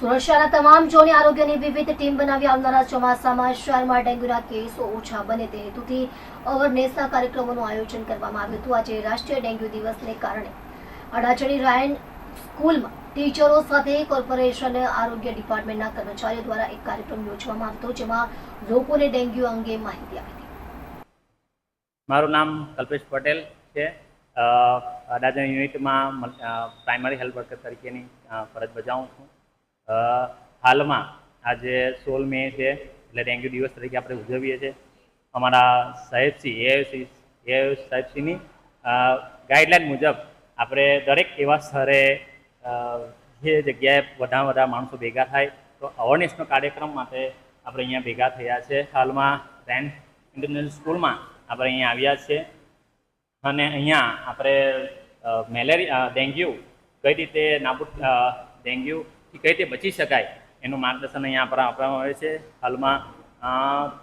સુરત તમામ ઝોનની આરોગ્યની વિવિધ ટીમ બનાવી આવનારા ચોમાસામાં શહેરમાં ડેન્ગ્યુના કેસો ઓછા બને તે હેતુથી અવેરનેસના કાર્યક્રમોનું આયોજન કરવામાં આવ્યું હતું. આજે રાષ્ટ્રીય ડેન્ગ્યુ દિવસને કારણે અડાજણી રાયન સ્કૂલમાં ટીચરો સાથે કોર્પોરેશન આરોગ્ય ડિપાર્ટમેન્ટના કર્મચારીઓ દ્વારા એક કાર્યક્રમ યોજવામાં આવતો જેમાં લોકોને ડેન્ગ્યુ અંગે માહિતી આપી મારું નામ કલ્પેશ પટેલ છે. અડાજણ યુનિટમાં પ્રાઇમરી હેલ્થ વર્કર તરીકેની ફરજ બજાવું છું. હાલમાં આજે સોળ મે છે એટલે ડેન્ગ્યુ દિવસ તરીકે આપણે ઉજવીએ છીએ. અમારા સાહેબશ્રી એઆઈસી એઆઈ સાહેબશ્રીની ગાઈડલાઇન મુજબ આપણે દરેક એવા સ્થળે જે જગ્યાએ વધારે વધારે માણસો ભેગા થાય તો અવેરનેસનો કાર્યક્રમ માટે આપણે અહીંયા ભેગા થયા છે. હાલમાં રેન ઇન્ટરનેશનલ સ્કૂલમાં આપણે અહીંયા આવ્યા છીએ અને અહીંયા આપણે મેલેરિયા ડેન્ગ્યુ કઈ રીતે નાબૂદ અ, ડેન્ગ્યુથી કઈ રીતે બચી શકાય એનું માર્ગદર્શન અહીંયા આપવામાં આવે છે. હાલમાં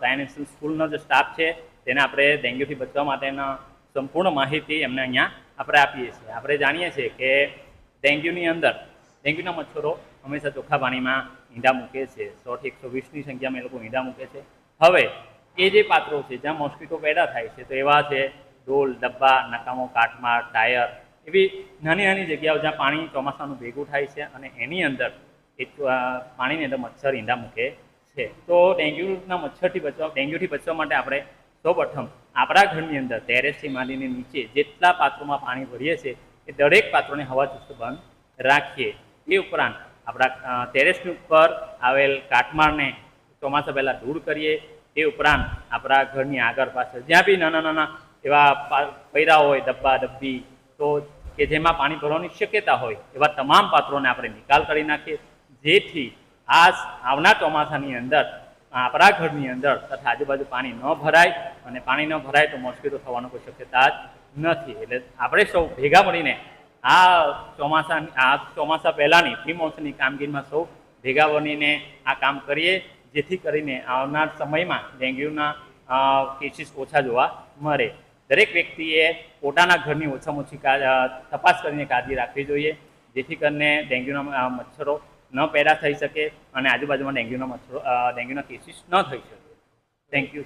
રાયન સ્કૂલનો જે સ્ટાફ છે, તેને આપણે ડેન્ગ્યુથી બચવા માટેના સંપૂર્ણ માહિતી એમને અહીંયા આપણે આપીએ છીએ. આપણે જાણીએ છીએ કે ડેન્ગ્યુની અંદર, ડેન્ગ્યુના મચ્છરો હંમેશા ચોખ્ખા પાણીમાં ઈંડા મૂકે છે. સોથી એકસો વીસની સંખ્યામાં એ લોકો ઈંડા મૂકે છે. હવે, એ જે પાત્રો છે, જ્યાં મોસ્કીટો પેદા થાય છે, તો એવા છે ડોલ, ડબ્બા, નકામો, કાટમાળ, ટાયર એવી નાની નાની જગ્યાઓ જ્યાં પાણી ચોમાસાનું ભેગું થાય છે અને એની અંદર એ પાણીની અંદર મચ્છર ઈંડા મૂકે છે. તો ડેન્ગ્યુના મચ્છરથી બચવા, ડેન્ગ્યુથી બચવા માટે આપણે સૌપ્રથમ આપણા ઘરની અંદર ટેરેસથી માંડીને નીચે જેટલા પાત્રોમાં પાણી ભરીએ છીએ એ દરેક પાત્રોને હવા ચુસ્ત બંધ રાખીએ. એ ઉપરાંત આપણા ટેરેસની ઉપર આવેલ કાટમાળને ચોમાસા પહેલાં દૂર કરીએ. એ ઉપરાંત આપણા ઘરની આગળ પાછળ જ્યાં બી નાના નાના એવા પૈરા હોય ડબ્બા ડબ્બી તો કે જેમાં પાણી ભરવાની શક્યતા હોય, એવા તમામ પાત્રોને આપણે નિકાલ કરી નાખીએ. જેથી આ આવનાર ચોમાસાની અંદર, આપણા ઘરની અંદર તથા આજુબાજુ પાણી ન ભરાય અને પાણી ન ભરાય તો મોસ્કીટો થવાનો કોઈ શક્યતા જ નથી. એટલે આપણે સૌ ભેગા મળીને આ ચોમાસા આ ચોમાસા પહેલાંની પ્રી કામગીરીમાં સૌ ભેગા બનીને આ કામ કરીએ, જેથી કરીને આવનાર સમયમાં ડેન્ગ્યુના કેસીસ ઓછા જોવા મળે. દરેક વ્યક્તિએ પોતાના ઘરની ઓછામાં ઓછી તપાસ કરીને કાળજી રાખવી જોઈએ, જેથી કરીને ડેન્ગ્યુના મચ્છરો ન પેદા થઈ શકે અને આજુબાજુમાં ડેન્ગ્યુના મચ્છરો ડેન્ગ્યુના કેસીસ ન થઈ શકે. Thank you